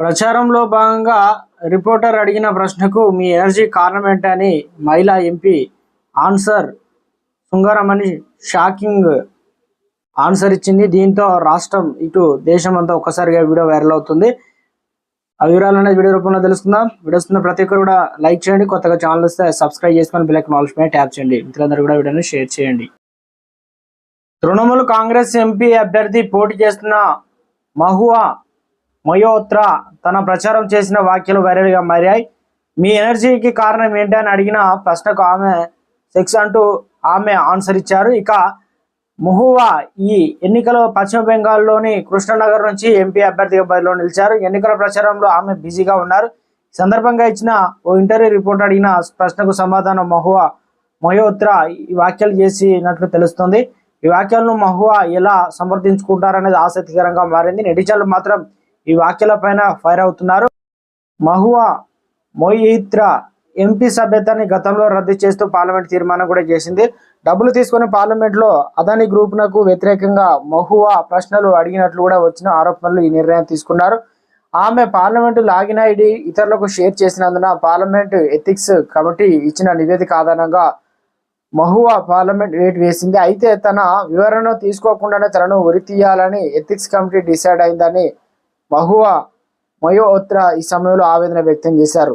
ప్రచారంలో భాగంగా రిపోర్టర్ అడిగిన ప్రశ్నకు మీ ఎనర్జీ కారణం ఏంటని మహిళా ఎంపీ ఆన్సర్ శృంగారమని షాకింగ్ ఆన్సర్ ఇచ్చింది. దీంతో రాష్ట్రం ఇటు దేశం అంతా ఒక్కసారిగా వీడియో వైరల్ అవుతుంది. ఆ వివరాలు అనేది వీడియో రూపంలో తెలుసుకుందాం. వీడియో వస్తున్న ప్రతి ఒక్కరు కూడా లైక్ చేయండి. కొత్తగా ఛానల్ వస్తే సబ్స్క్రైబ్ చేసుకొని బిల్లకి నాలెడ్జ్ పైన ట్యాప్ చేయండి. మిత్రులందరూ కూడా వీడియోని షేర్ చేయండి. తృణమూల్ కాంగ్రెస్ ఎంపీ అభ్యర్థి పోటీ చేస్తున్న మహువా మయోత్రా తన ప్రచారం చేసిన వ్యాఖ్యలు వైరల్గా మారాయి. మీ ఎనర్జీకి కారణం ఏంటి అని అడిగిన ప్రశ్నకు ఆమె సెక్స్ అంటూ ఆమె ఆన్సర్ ఇచ్చారు. ఇక ముహువా ఈ ఎన్నికలో పశ్చిమ బెంగాల్లోని కృష్ణనగర్ నుంచి ఎంపీ అభ్యర్థిగా బరిలో నిలిచారు. ఎన్నికల ప్రచారంలో ఆమె బిజీగా ఉన్నారు. సందర్భంగా ఇచ్చిన ఓ ఇంటర్వ్యూ రిపోర్ట్ అడిగిన ప్రశ్నకు సమాధానం మహువా మహోత్రా ఈ వ్యాఖ్యలు చేసినట్లు తెలుస్తుంది. ఈ వ్యాఖ్యలను మహువా ఎలా సమర్థించుకుంటారనేది ఆసక్తికరంగా మారింది. నెటిజన్లు మాత్రం ఈ వ్యాఖ్యలపైన ఫైర్ అవుతున్నారు. మహువా మొయిత్రా ఎంపీ సభ్యతని గతంలో రద్దు చేస్తూ పార్లమెంట్ తీర్మానం కూడా చేసింది. డబ్బులు తీసుకుని పార్లమెంట్లో అదాని గ్రూప్నకు వ్యతిరేకంగా మహువా ప్రశ్నలు అడిగినట్లు కూడా వచ్చిన ఆరోపణలు ఈ నిర్ణయం తీసుకున్నారు. ఆమె పార్లమెంటు లాగిన్ ఐడి ఇతరులకు షేర్ చేసినందున పార్లమెంట్ ఎథిక్స్ కమిటీ ఇచ్చిన నివేదిక ఆధారంగా మహువా పార్లమెంట్ వేట్ వేసింది. అయితే తన వివరణ తీసుకోకుండానే తనను ఉరి తీయాలని ఎథిక్స్ కమిటీ డిసైడ్ అయిందని మహువా మయోత్రా ఈ సమయంలో ఆవేదన వ్యక్తం చేశారు.